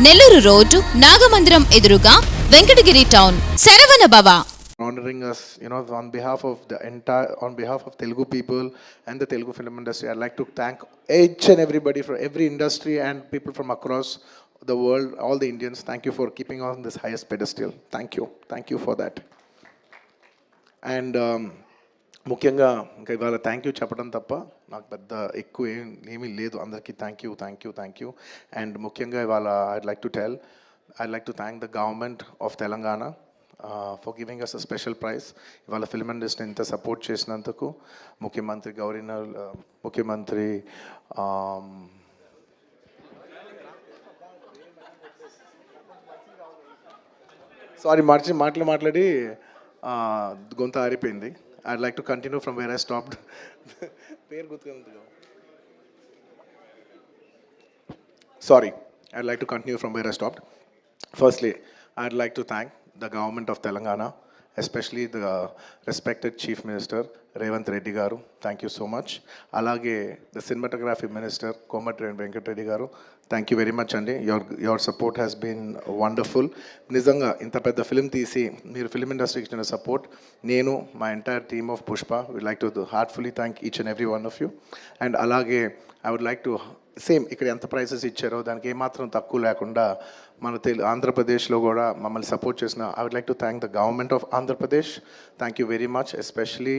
Nellore road Nagamandiram ఎదురుగా Venkatagiri town Saravana భవ honoring us, you know, on behalf of the entire, on behalf of Telugu people and the Telugu film industry, I'd like to thank each and everybody from every industry and people from across the world, all the Indians. Thank you for keeping on this highest pedestal. Thank you. Thank you for that. And ముఖ్యంగా ఇంకా ఇవాళ thank you చెప్పడం తప్ప నాకు పెద్ద ఎక్కువ ఏం ఏమీ లేదు. అందరికీ thank you thank you thank you and ముఖ్యంగా ఇవాళ I'd like to tell I like to thank the government of Telangana for giving us a special prize ఇవాళ ఫిల్మ్ ఇండస్ట్రీని ఇంత సపోర్ట్ చేసినందుకు ముఖ్యమంత్రి గవర్నర్ uh, ముఖ్యమంత్రి um, సారీ మార్చి మాటలు మాట్లాడి uh, గొంత ఆరిపోయింది. I'd like to continue from where I stopped. Sorry, I'd like to continue from where I stopped. Firstly, I'd like to thank the government of Telangana especially the respected chief minister Revanth Reddy garu thank you so much అలాగే the cinematography minister Komatireni Venkatareddy garu thank you very much అండి. Your your support has been wonderful నిజంగా ఇంత పెద్ద film తీసి మీరు film ఇండస్ట్రీకి ఇచ్చిన support నేను మా entire team of Pushpa we like to heartfully thank each and every one of you and అలాగే I would like to same ఇక్కడ ఎంత ప్రైసెస్ ఇచ్చారో దానికి ఏమాత్రం తక్కువ లేకుండా మన తెలు ఆంధ్రప్రదేశ్లో కూడా మమ్మల్ని సపోర్ట్ చేసిన I would like to thank the government of Andhra Pradesh thank you very much especially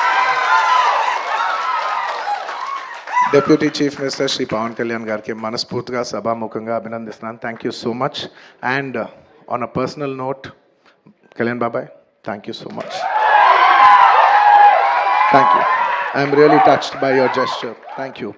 deputy chief minister Shri Pawan Kalyan గారికి మనస్ఫూర్తిగా సభాముఖంగా అభినందిస్తున్నాను thank you so much and on a personal note Kalyan బాబాయ్ thank you so much thank you I'm really touched by your gesture thank you